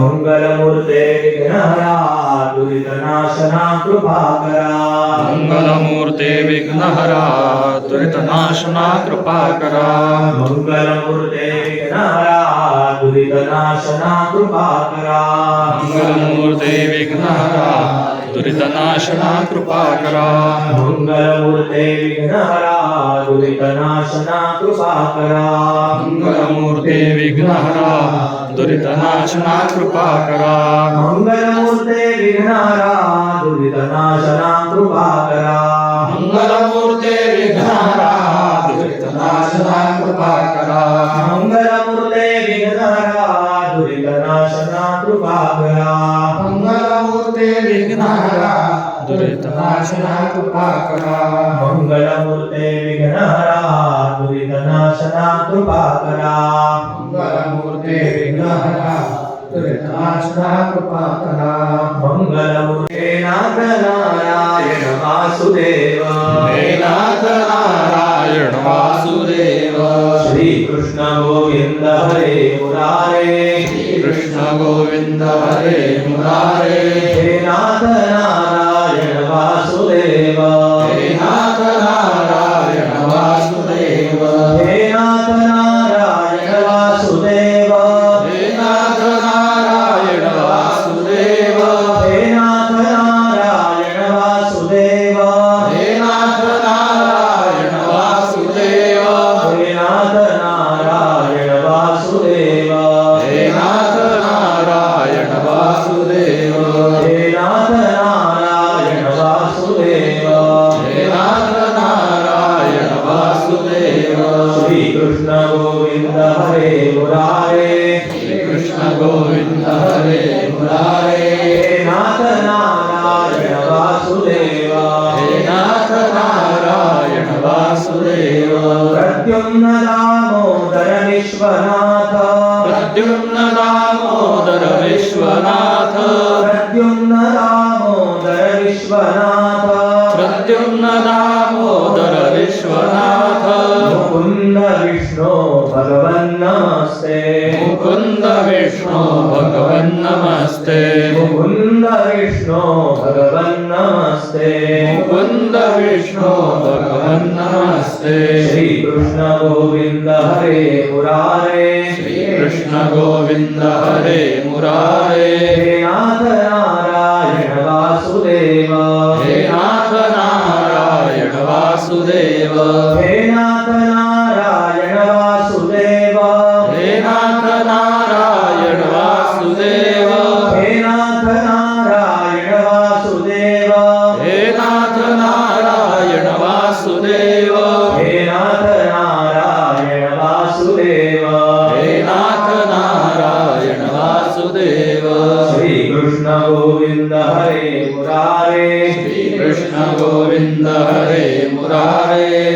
मङ्गलमूर्ते विघ्नहरा दुरितनाशना कृपाकरा मङ्गलमूर्ते विघ्नहरा दुरितनाशना कृपाकरा मङ्गलमूर्ते विघ्नहरा दुरितनाशना कृपाकरा मङ्गलमूर्ते दुरितनाशना कृपा करा मङ्गलमूर्ते विघ्नहरा दुरितनाशना कृपा करा मङ्गलमूर्ते विघ्नहरा दुरितनाशना कृपा करा मङ्गलमूर्ते विघ्नहरा दुरितनाशना कृपा करा मङ्गलमूर्ते विघ्नहरा दुरितनाशना कृपा करा मङ्गलमूर्ते विघ्नहरा दुरितनाशना कृपा करा ते विघ्नहरा दुरितनाशना कृपाकरा मङ्गलमूर्ते विघ्नहरा दुरितनाशना कृपाकरा मङ्गलमूर्ते विघ्नहरा दुरितनाशना कृपाकरा मङ्गलमूर्ते नाथनारायण वासुदेव नाथनारायण वासुदेव कृष्ण गोविंद हरे मुरारे। कृष्ण गोविंद हरे मुरारे। हे नाथ नारायण गोविंद हरे मुरारे। श्री कृष्ण गोविंद हरे मुरारे। हे नाथ नारायण वासुदेव। हे नाथ नारायण वासुदेव। प्रद्युम्न दामोदर विश्वनाथ। प्रद्युम्न दामोदर नमस्ते मुकुन्द विष्णु भगवन् नमस्ते मुकुन्द विष्णु भगवन् नमस्ते मुकुन्द विष्णु भगवन् नमस्ते श्री कृष्ण गोविंद हरे मुरारे श्री कृष्ण गोविन्द हरे मुरारे हे नाथ नारायण वासुदेव हे नाथ नारायण वासुदेव हरे मुरारे। श्री कृष्ण गोविंद हरे मुरारे।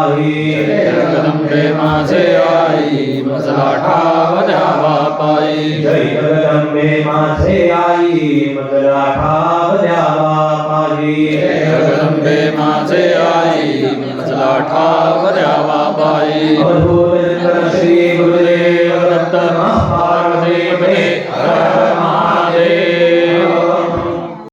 आई जगदम प्रेमा से आई मसलाठा बजावा पाई जय जगदम आई मसलाठा बजावा पाई जगदम आई मसलाठा बजावा पाई अद्भुत